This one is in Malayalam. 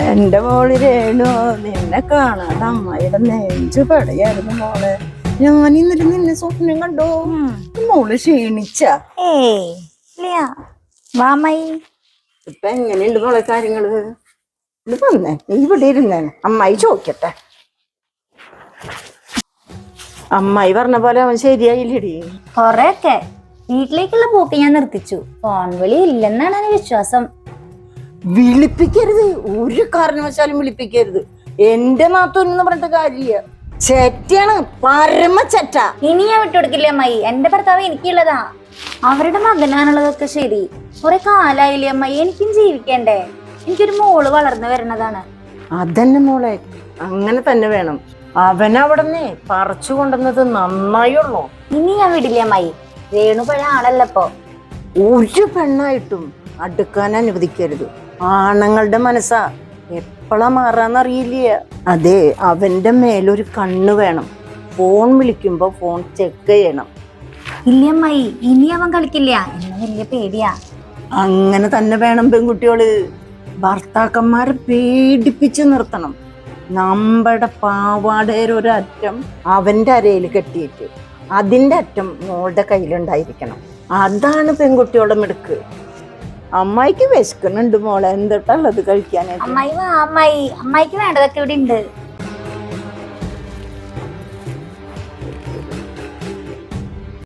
എന്റെ മോൾ രേണു നിന്നെ കാണാതെ അമ്മായിയുടെ നെഞ്ചു പടയായിരുന്നു മോളെ. ഞാൻ ഇന്നലെ നിന്നെ സ്വപ്നം കണ്ടോ? മോൾ ക്ഷീണിച്ച. ഇപ്പൊ എങ്ങനെയുണ്ട് മോളെ കാര്യങ്ങൾ? ഇത് വന്നേ നീ ഇവിടെ ഇരുന്നേ. അമ്മായി ചോദിക്കട്ടെ. അമ്മായി പറഞ്ഞ പോലെ അവൻ ശരിയായില്ലടി. കൊറേയൊക്കെ. വീട്ടിലേക്കുള്ള പോക്ക് ഞാൻ നിർത്തിച്ചു. ഫോൺ വിളി ഇല്ലെന്നാണ് എന്റെ വിശ്വാസം. വിളിപ്പിക്കരുത്. ഒരു കാരണവശാലും വിളിപ്പിക്കരുത്. എന്റെ മാത്രം പറഞ്ഞിട്ട് കാര്യമില്ല. ചെറ്റാണ് പരമ ചെറ്റ ഇനി ഞാൻ വിട്ടുകൊടുക്കില്ല അമ്മായി. എന്റെ ഭർത്താവ് എനിക്കുള്ളതാ. അവരുടെ മകനാണുള്ളതൊക്കെ ശരി. കുറെ കാലായില്ലേ അമ്മായി. എനിക്കും ജീവിക്കണ്ടേ. എനിക്കൊരു മോൾ വളർന്നു വരണതാണ്. അതന്നെ മോളെ. അങ്ങനെ തന്നെ വേണം. അവനവിടന്നേ പറിച്ചു കൊണ്ടുവന്നത് നന്നായുള്ളൂ ഇനി ഞാൻ വിടില്ല അമ്മായി. പഴയ ആളല്ലപ്പോ ഒരു പെണ്ണായിട്ടും അടുക്കാൻ അനുവദിക്കരുത്. ആണുങ്ങളുടെ മനസ്സാ. എപ്പോഴാ മാറാന്നറിയില്ല? അതെ അവന്റെ മേലൊരു കണ്ണ് വേണം. ഫോൺ വിളിക്കുമ്പോ ഫോൺ ചെക്ക് ചെയ്യണം. ഇല്ലമ്മായി ഇനി അവൻ കളിക്കില്ല. എന്നെ വലിയ പേടിയാ. അങ്ങനെ തന്നെ വേണം പെൺകുട്ടികൾ. ഭർത്താക്കന്മാരെ പേടിപ്പിച്ച് നിർത്തണം. നമ്മുടെ പാവാടേരൊരറ്റം അവന്റെ അരയിൽ കെട്ടിയിട്ട്. അതിന്റെ അറ്റം മോളുടെ കയ്യിലുണ്ടായിരിക്കണം. അതാണ് പെൺകുട്ടികളുടെ മിടുക്ക്. അമ്മായിക്ക് വിശക്കുന്നുണ്ട് മോളെ. എന്തിട്ടുള്ളത് കഴിക്കാനായിട്ട്? അമ്മായി അമ്മായി. അമ്മായിക്ക് വേണ്ടതൊക്കെ ഇവിടെ ഉണ്ട്